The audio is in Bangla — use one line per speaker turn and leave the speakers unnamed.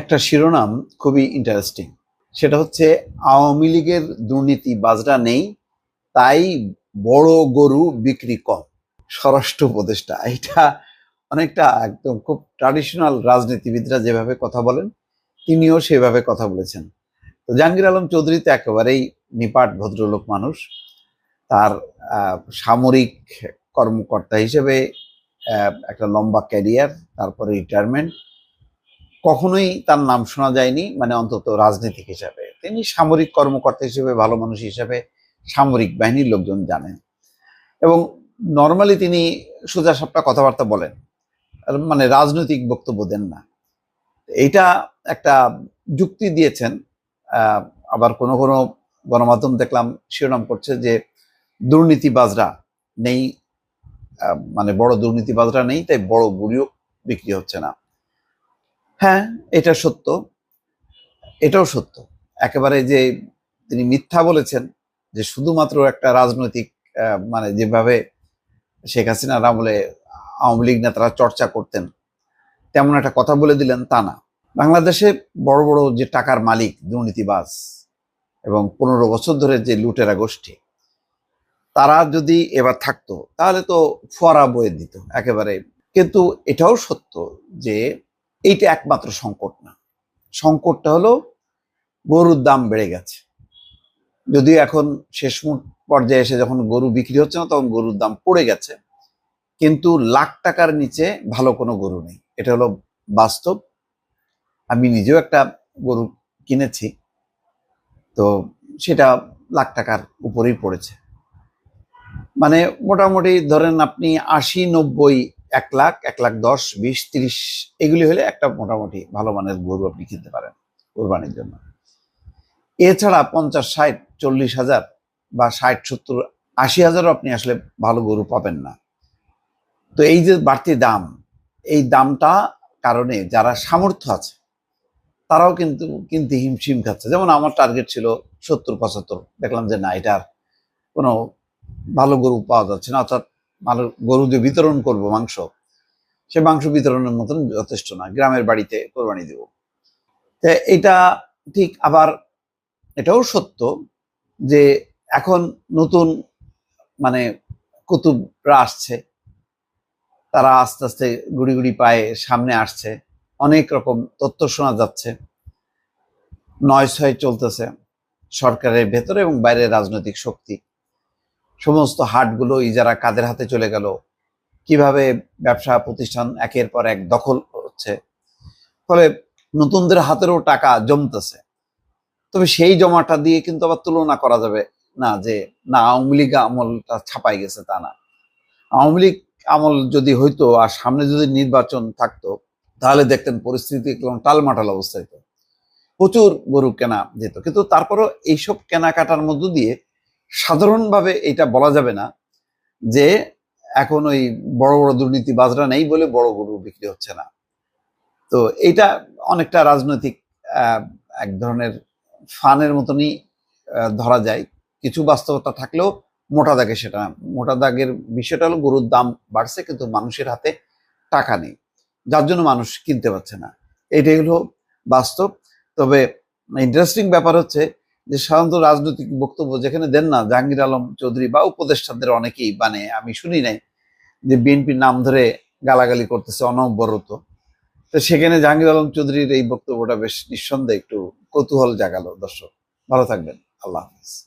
একটা শিরোনাম খুবই ইন্টারেস্টিং সেটা হচ্ছে, আওয়ামী লীগের দুর্নীতি বাজরা নেই, তাই বড় গরু বিক্রি কম। স্বরাষ্ট্র উপদেষ্টা এটা অনেকটা একদম খুব ট্রাডিশনাল রাজনীতিবিদরা যেভাবে কথা বলেন, তিনিও সেভাবে কথা বলেছেন। তো জাহাঙ্গীর আলম চৌধুরী তো একেবারেই নিপাট, ভদ্রলোক মানুষ। তার সামরিক কর্মকর্তা হিসেবে একটা লম্বা ক্যারিয়ার তারপরে রিটায়ারমেন্ট কখনোই তার নাম শোনা যায়নি মানে অন্তত রাজনীতিক হিসাবে। তিনি সামরিক কর্মকর্তা হিসেবে, ভালো মানুষ হিসাবে সামরিক বাহিনীর লোকজন জানেন। এবং নর্মালি তিনি সোজা সাপটা কথাবার্তা বলেন। মানে রাজনৈতিক বক্তব্য দেন না। এইটা একটা যুক্তি দিয়েছেন। আবার কোনো কোনো গণমাধ্যম দেখলাম শিরোনাম করছে যে দুর্নীতিবাজরা নেই মানে বড় দুর্নীতিবাজরা নেই, তাই বড় বুড়িও বিক্রি হচ্ছে না। হ্যাঁ এটা সত্য। এটাও সত্য। একেবারে যে তিনি মিথ্যা বলেছেন, যে শুধুমাত্র একটা রাজনৈতিক মানে যেভাবে শেখ হাসিনার আমলে আওয়ামী লীগ নেতারা চর্চা করতেন, তেমন একটা কথা বলে দিলেন তা না। বাংলাদেশে বড় বড় যে টাকার মালিক, দুর্নীতিবাজ এবং পনেরো বছর ধরে যে লুটেরা গোষ্ঠী, তারা যদি এবার থাকতো, তাহলে তো ফোয়ারা বয়ে দিত, একেবারে। কিন্তু এটাও সত্য যে এইটা একমাত্র সংকট না। সংকটটা হলো গরুর দাম বেড়ে গেছে। যদিও এখন শেষ পর্যায়ে এসে যখন গরু বিক্রি হচ্ছে না, তখন গরুর দাম পড়ে গেছে। কিন্তু লাখ টাকার নিচে ভালো কোনো গরু নেই। এটা হলো বাস্তব। আমি নিজেও একটা গরু কিনেছি। তো সেটা লাখ টাকার উপরেই পড়েছে। মানে মোটামুটি ধরেন আপনি আশি নব্বই এক লাখ এক লাখ দশ, বিশ, তিরিশ, এগুলি হলে একটা মোটামুটি ভালো মানের গরু আপনি কিনতে পারেন কোরবানির জন্য। এছাড়া পঞ্চাশ, ষাট, চল্লিশ হাজার বা ষাট, সত্তর, আশি হাজারও আপনি আসলে ভালো গরু পাবেন না। তো এই যে বাড়তি দাম, এই দামটা কারণে যারা সামর্থ্য আছে, তারাও কিন্তু কিনতে হিমশিম খাচ্ছে। যেমন আমার টার্গেট ছিল সত্তর, পঁচাত্তর। দেখলাম যে না এটার কোনো ভালো গরু পাওয়া যাচ্ছে না। অর্থাৎ ভালো গরু যে বিতরণ করব, মাংস সে মাংস বিতরণের মতন যথেষ্ট না। গ্রামের বাড়িতে কোরবানি দেব। তো এটা ঠিক আবার এটাও সত্য যে এখন নতুন মানে কুতুবরা আসছে। তারা আস্তে আস্তে গুড়ি গুড়ি পায়ে সামনে আসছে। অনেক রকম তথ্য শোনা যাচ্ছে। নয় ছয় চলতেছে সরকারের ভেতরে এবং বাইরের রাজনৈতিক শক্তি। সমস্ত হাটগুলো ইজারা কাদের হাতে চলে গেল? কীভাবে ব্যবসা প্রতিষ্ঠান একের পর এক দখল হচ্ছে ফলে নতুনদের হাতেরও টাকা জমতেছে। তবে সেই জমাটা দিয়ে কিন্তু আবার তুলনা করা যাবে না যে না, আওয়ামী লীগ আমলটা ছাপাই গেছে তা না। আওয়ামী লীগ আমল যদি হইতো আর সামনে যদি নির্বাচন থাকতো, তাহলে দেখতেন পরিস্থিতি একদম টালমাটাল অবস্থায়। প্রচুর গরু কেনা যেত। কিন্তু তারপরও এইসব কেনাকাটার মধ্য দিয়ে সাধারণভাবে এটা বলা যাবে না যে এখন ওই বড় বড় দুর্নীতিবাজরা নেই বলে বড় গরু বিক্রি হচ্ছে না। তো এটা অনেকটা রাজনৈতিক এক ধরনের ফানের মতনই ধরা যায়। কিছু বাস্তবতা থাকলেও মোটা দাগে সেটা, মোটা দাগের বিষয়টা হলো গরুর দাম বাড়ছে কিন্তু মানুষের হাতে টাকা নেই। যার জন্য মানুষ কিনতে পারছে না। এটাই হলো বাস্তব। তবে ইন্টারেস্টিং ব্যাপার হচ্ছে যে সাধারণত রাজনৈতিক বক্তব্য যেখানে দেন না, জাহাঙ্গীর আলম চৌধুরী বা উপদেষ্টাদের অনেকেই মানে আমি শুনি নাই যে বিএনপির নাম ধরে গালাগালি করতেছে, অনবরত। তো সেখানে জাহাঙ্গীর আলম চৌধুরীর এই বক্তব্যটা বেশ নিঃসন্দেহে একটু কৌতূহল জাগালো। দর্শক, ভালো থাকবেন। আল্লাহ হাফিজ।